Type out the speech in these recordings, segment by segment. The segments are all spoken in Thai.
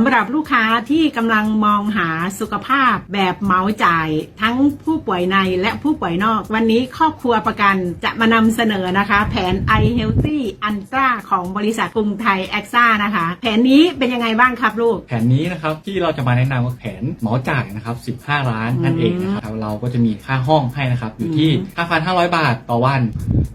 สำหรับลูกค้าที่กำลังมองหาสุขภาพแบบเหมาจ่าย ทั้งผู้ป่วยในและผู้ป่วยนอก วันนี้ครอบครัวประกันจะมานำเสนอนะคะ แผน i Healthy Ultra ของบริษัทกรุงไทยแอคซ่านะคะ แผนนี้เป็นยังไงบ้างครับลูก แผนนี้นะครับที่เราจะมาแนะนำว่าแผนเหมาจ่ายนะครับ 15 ล้านนั่นเองนะครับเราก็จะมีค่าห้องให้นะครับ อยู่ที่ 5,500 บาทต่อวัน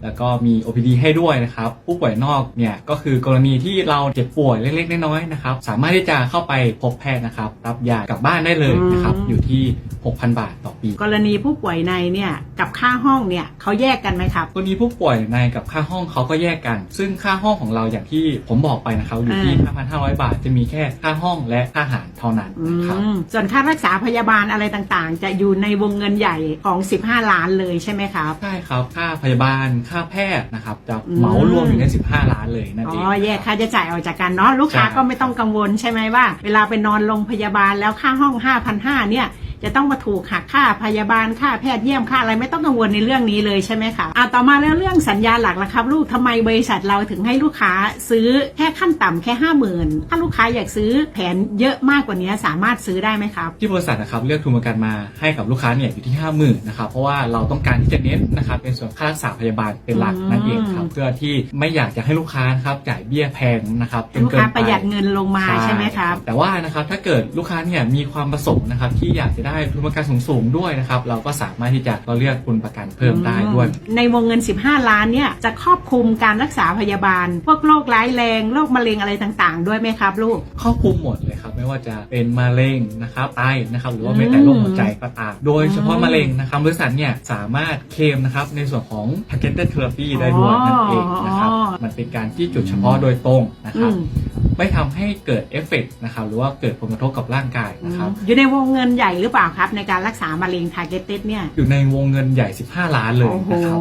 แล้วก็มี OPD ให้ด้วยนะครับ ผู้ป่วยนอกเนี่ยก็คือกรณีที่เราเจ็บป่วยเล็กๆน้อยๆนะครับสามารถที่จะเข้าไปพบแพทย์นะครับ รับยากลับบ้านได้เลยนะครับอืมอยู่ที่ 6,000 บาทต่อปี กรณีผู้ป่วยในเนี่ยกับค่าห้องเนี่ยเขาแยกกันไหมครับ กรณีผู้ป่วยในกับค่าห้องเขาก็แยกกัน ซึ่งค่าห้องของเราอย่างที่ผมบอกไปนะครับอยู่ที่ 5,500 บาท จะมีแค่ค่าห้องและค่าอาหารเท่านั้นอืนะครับมส่วนค่ารักษาพยาบาลอะไรต่างๆ จะอยู่ในวงเงินใหญ่ของ 15 ล้านเลยใช่ไหมครับใช่ครับค่าพยาบาลค่าแพทย์นะครับจะอืมเหมารวมอยู่ใน 15 ล้านเลยนั่นอ๋เองอแยกค่าใช้จ่ายออกจากกันเนาะลูกค้าใช่ก็ไม่ต้องกังวลใช่ไหมว่าเวลาไปนอนโรงพยาบาลแล้วค่าห้อง 5,500เนี่ย จะต้องมาถูกหักค่าพยาบาลค่าแพทย์เยี่ยมค่าอะไรไม่ต้องกังวลในเรื่องนี้เลยใช่ไหมคะอะต่อมาแล้วเรื่องสัญญาหลักละครับ ลูกทำไมบริษัทเราถึงให้ลูกค้าซื้อแค่ขั้นต่ำแค่50,000ถ้าลูกค้าอยากซื้อแผนเยอะมากกว่านี้สามารถซื้อได้ไหมครับที่บริษัทนะครับเลือกทุนประกันมาให้กับลูกค้าเนี่ยอยู่ที่50,000นะครับเพราะว่าเราต้องการที่จะเน้นนะครับเป็นส่วนค่ารักษาพยาบาลเป็นหลักอืมนั่นเองครับเพื่อที่ไม่อยากจะให้ลูกค้านะครับจ่ายเบี้ยแพงนะครับจนลูกเกิค้านไปประหยัดเงินลงมาใช่ไหมครับแต่ว่านะครับถ้าเกิดลูกค้าเนี่ยมีความประสงค์นะครับที่อยากจะได้ทุนประกันสูงๆด้วยนะครับเราก็สามารถที่จะเราเลือกทุนประกันเพิ่มได้ด้วย ในวงเงิน 15 ล้านเนี่ยจะครอบคลุมการรักษาพยาบาล พวกโรคร้ายแรงโรคมะเร็งอะไรต่างๆ ด้วยไหมครับลูกครอบคลุมหมดเลยครับไม่ว่าจะเป็นมะเร็งนะครับไตนะครับหรือว่าแม้แต่โรคหัวใจก็ตามโดยเฉพาะมะเร็งนะครับบริษัทเนี่ยสามารถเคลมนะครับในส่วนของ targeted therapy ได้ด้วยนั่นเองนะครับอ๋อมันเป็นการที่จุดเฉพาะโดยตรงนะครับอืม ไม่ทำให้เกิดเอฟเฟกต์นะครับหรือว่าเกิดผลกระทบกับร่างกายนะครับอยู่ในวงเงินใหญ่หรือเปล่าครับ ในการรักษามะเร็ง targeted เนี่ยอยู่ในวงเงินใหญ่ 15 ล้านเลยโอ้โหนะครับ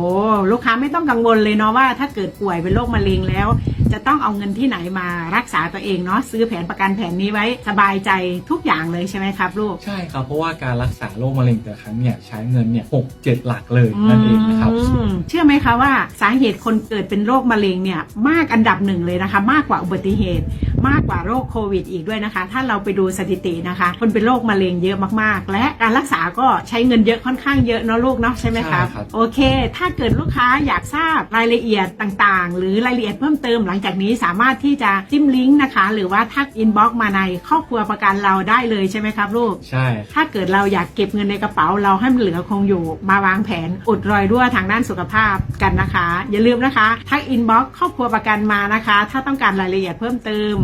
ลูกค้าไม่ต้องกังวลเลยเนาะว่าถ้าเกิดป่วยเป็นโรคมะเร็งแล้ว จะต้องเอาเงินที่ไหนมารักษาตัวเองเนาะซื้อแผนประกันแผนนี้ไว้สบายใจทุกอย่างเลยใช่ไหมครับลูกใช่ครับเพราะว่าการรักษาโรคมะเร็งแต่ละครั้งเนี่ยใช้เงินเนี่ยหกเจ็ดหลักเลยนั่นเองนะครับอืมเชื่อไหมคะว่าสาเหตุคนเกิดเป็นโรคมะเร็งเนี่ยมากอันดับหนึ่งเลยนะคะ มากกว่าอุบัติเหตุ มากกว่าโรคโควิดอีกด้วยนะคะ ถ้าเราไปดูสถิตินะคะ คนเป็นโรคมะเร็งเยอะมากๆ และการรักษาก็ใช้เงินเยอะค่อนข้างเยอะเนาะลูกเนาะใช่ไหมครับใช่ครับ โอเค ถ้าเกิดลูกค้าอยากทราบรายละเอียดต่างๆ หรือรายละเอียดเพิ่มเติมหลังจากนี้สามารถที่จะจิ้มลิงก์นะคะ หรือว่าทักอินบ็อกซ์มาในครอบครัวประกันเราได้เลยใช่ไหมครับลูก ใช่ถ้าเกิดเราอยากเก็บเงินในกระเป๋าเราให้มันเหลือคงอยู่ มาวางแผนอุดรอยรั่วทางด้านสุขภาพกันนะคะ อย่าลืมนะคะ ทักอินบ็อกซ์ครอบครัวประกันมานะคะ ถ้าต้องการรายละเอียดเพิ่มเติม